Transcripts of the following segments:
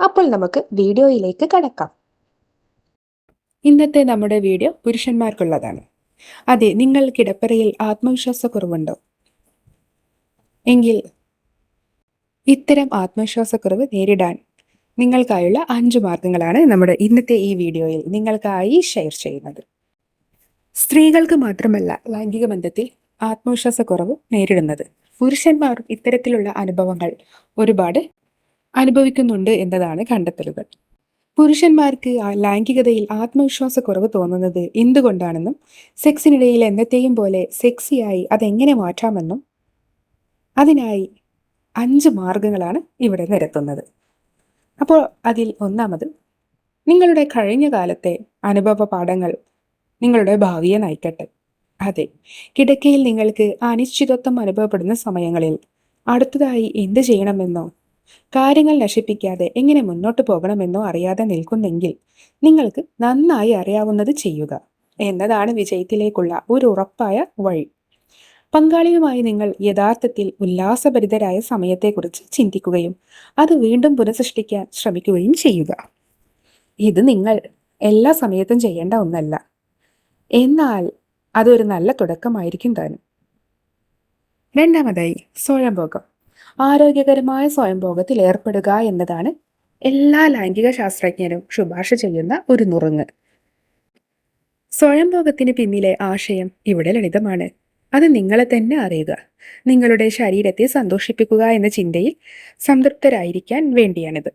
അപ്പോൾ നമുക്ക് വീഡിയോയിലേക്ക് കടക്കാം. ഇന്നത്തെ നമ്മുടെ വീഡിയോ പുരുഷന്മാർക്കുള്ളതാണ്. അതെ നിങ്ങൾ കിടപ്പറയിൽ ആത്മവിശ്വാസക്കുറവുണ്ടോ? എങ്കിൽ ഇത്തരം ആത്മവിശ്വാസക്കുറവ് നേരിടാൻ നിങ്ങൾക്കായുള്ള അഞ്ച് മാർഗങ്ങളാണ് നമ്മുടെ ഇന്നത്തെ ഈ വീഡിയോയിൽ നിങ്ങൾക്കായി ഷെയർ ചെയ്യുന്നത്. സ്ത്രീകൾക്ക് മാത്രമല്ല ലൈംഗിക ബന്ധത്തിൽ ആത്മവിശ്വാസക്കുറവ് നേരിടുന്നത്. പുരുഷന്മാർ ഇത്തരത്തിലുള്ള അനുഭവങ്ങൾ ഒരുപാട് അനുഭവിക്കുന്നുണ്ട് എന്നതാണ് കണ്ടെത്തലുകൾ. പുരുഷന്മാർക്ക് ലൈംഗികതയിൽ ആത്മവിശ്വാസക്കുറവ് തോന്നുന്നത് എന്തുകൊണ്ടാണെന്നും സെക്സിനിടയിൽ എന്നത്തെയും പോലെ സെക്സിയായി അതെങ്ങനെ മാറ്റാമെന്നും അതിനായി അഞ്ച് മാർഗങ്ങളാണ് ഇവിടെ നിരത്തുന്നത്. അപ്പോൾ അതിൽ ഒന്നാമത് നിങ്ങളുടെ കഴിഞ്ഞ കാലത്തെ അനുഭവ പാഠങ്ങൾ നിങ്ങളുടെ ഭാവിയെ നയിക്കട്ടെ. അതെ കിടക്കയിൽ നിങ്ങൾക്ക് അനിശ്ചിതത്വം അനുഭവപ്പെടുന്ന സമയങ്ങളിൽ അടുത്തതായി എന്ത് ചെയ്യണമെന്നോ കാര്യങ്ങൾ നശിപ്പിക്കാതെ എങ്ങനെ മുന്നോട്ട് പോകണമെന്നോ അറിയാതെ നിൽക്കുന്നെങ്കിൽ നിങ്ങൾക്ക് നന്നായി അറിയാവുന്നത് ചെയ്യുക. എന്നതാണ് വിജയത്തിലേക്കുള്ള ഒരു ഉറപ്പായ വഴി. പങ്കാളിയുമായി നിങ്ങൾ യഥാർത്ഥത്തിൽ ഉല്ലാസഭരിതരായ സമയത്തെക്കുറിച്ച് ചിന്തിക്കുകയും അത് വീണ്ടും പുനഃസൃഷ്ടിക്കാൻ ശ്രമിക്കുകയും ചെയ്യുക. ഇത് നിങ്ങൾ എല്ലാ സമയത്തും ചെയ്യേണ്ട ഒന്നല്ല. എന്നാൽ അതൊരു നല്ല തുടക്കമായിരിക്കും താനും. രണ്ടാമതായി സ്വയംഭോഗം. ആരോഗ്യകരമായ സ്വയംഭോഗത്തിൽ ഏർപ്പെടുക എന്നതാണ് എല്ലാ ലൈംഗിക ശാസ്ത്രജ്ഞരും ശുപാർശ ചെയ്യുന്ന ഒരു നുറുങ്ങ്. സ്വയംഭോഗത്തിന് പിന്നിലെ ആശയം ഇവിടെ ലളിതമാണ്. അത് നിങ്ങളെ തന്നെ അറിയുക. നിങ്ങളുടെ ശരീരത്തെ സന്തോഷിപ്പിക്കുക എന്ന ചിന്തയിൽ സംതൃപ്തരായിരിക്കാൻ വേണ്ടിയാണിത്.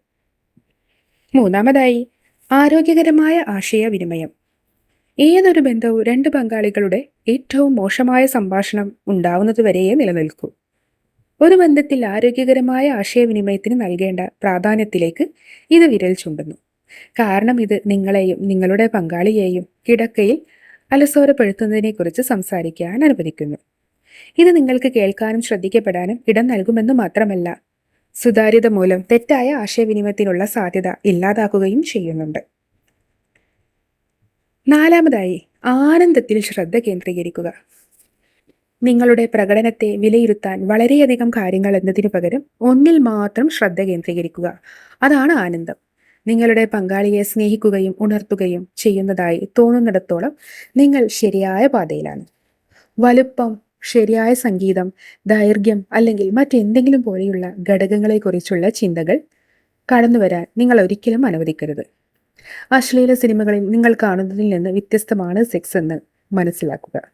മൂന്നാമതായി ആരോഗ്യകരമായ ആശയവിനിമയം. ഏതൊരു ബന്ധവും രണ്ട് പങ്കാളികളുടെ ഏറ്റവും മോശമായ സംഭാഷണം ഉണ്ടാവുന്നതുവരെയേ നിലനിൽക്കൂ. ഒരു ബന്ധത്തിൽ ആരോഗ്യകരമായ ആശയവിനിമയത്തിന് നൽകേണ്ട പ്രാധാന്യത്തിലേക്ക് ഇത് വിരൽ ചൂണ്ടുന്നു. കാരണം ഇത് നിങ്ങളെയും നിങ്ങളുടെ പങ്കാളിയെയും കിടക്കയിൽ അലസോരപ്പെടുത്തുന്നതിനെക്കുറിച്ച് സംസാരിക്കാൻ അനുവദിക്കുന്നു. ഇത് നിങ്ങൾക്ക് കേൾക്കാനും ശ്രദ്ധിക്കപ്പെടാനും ഇടം നൽകുമെന്ന് മാത്രമല്ല സുതാര്യത മൂലം തെറ്റായ ആശയവിനിമയത്തിനുള്ള സാധ്യത ഇല്ലാതാക്കുകയും ചെയ്യുന്നുണ്ട്. നാലാമതായി ആനന്ദത്തിൽ ശ്രദ്ധ കേന്ദ്രീകരിക്കുക. നിങ്ങളുടെ പ്രകടനത്തെ വിലയിരുത്താൻ വളരെയധികം കാര്യങ്ങൾ എന്നതിനു പകരം ഒന്നിൽ മാത്രം ശ്രദ്ധ കേന്ദ്രീകരിക്കുക. അതാണ് ആനന്ദം. നിങ്ങളുടെ പങ്കാളിയെ സ്നേഹിക്കുകയും ഉണർത്തുകയും ചെയ്യുന്നതായി തോന്നുന്നിടത്തോളം നിങ്ങൾ ശരിയായ പാതയിലാണ്. വലുപ്പം ശരിയായ സംഗീതം ദൈർഘ്യം അല്ലെങ്കിൽ മറ്റെന്തെങ്കിലും പോലെയുള്ള ഘടകങ്ങളെക്കുറിച്ചുള്ള ചിന്തകൾ കടന്നുവരാൻ നിങ്ങൾ ഒരിക്കലും അനുവദിക്കരുത്. അശ്ലീല സിനിമകളിൽ നിങ്ങൾ കാണുന്നതിൽ നിന്ന് വ്യത്യസ്തമാണ് സെക്സ് എന്ന് മനസ്സിലാക്കുക.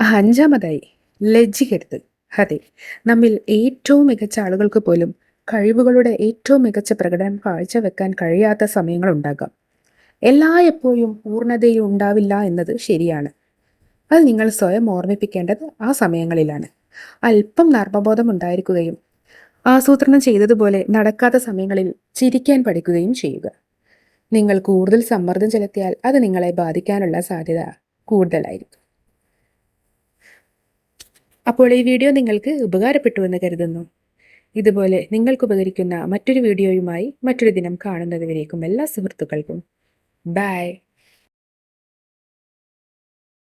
അഞ്ചാമതായി ലജ്ജിക്കരുത്. അതെ നമ്മിൽ ഏറ്റവും മികച്ച ആളുകൾക്ക് പോലും കഴിവുകളുടെ ഏറ്റവും മികച്ച പ്രകടനം കാഴ്ചവെക്കാൻ കഴിയാത്ത സമയങ്ങളുണ്ടാകാം എല്ലാ എപ്പോഴും പൂർണതയിൽ ഉണ്ടാവില്ല എന്നത് ശരിയാണ്. അത് നിങ്ങൾ സ്വയം ഓർമ്മിപ്പിക്കേണ്ടത് ആ സമയങ്ങളിലാണ്. അല്പം നർമ്മബോധം ഉണ്ടായിരിക്കുകയും ആസൂത്രണം ചെയ്തതുപോലെ നടക്കാത്ത സമയങ്ങളിൽ ചിരിക്കാൻ പഠിക്കുകയും ചെയ്യുക. നിങ്ങൾ കൂടുതൽ സമ്മർദ്ദം ചെലുത്തിയാൽ അത് നിങ്ങളെ ബാധിക്കാനുള്ള സാധ്യത കൂടുതലായിരിക്കും. അപ്പോൾ ഈ വീഡിയോ നിങ്ങൾക്ക് ഉപകാരപ്പെട്ടു എന്ന് കരുതുന്നു. ഇതുപോലെ നിങ്ങൾക്ക് ഉപകരിക്കുന്ന മറ്റൊരു വീഡിയോയുമായി മറ്റൊരു ദിനം കാണുന്നതുവരേക്കും എല്ലാ സുഹൃത്തുക്കൾക്കും. ബൈ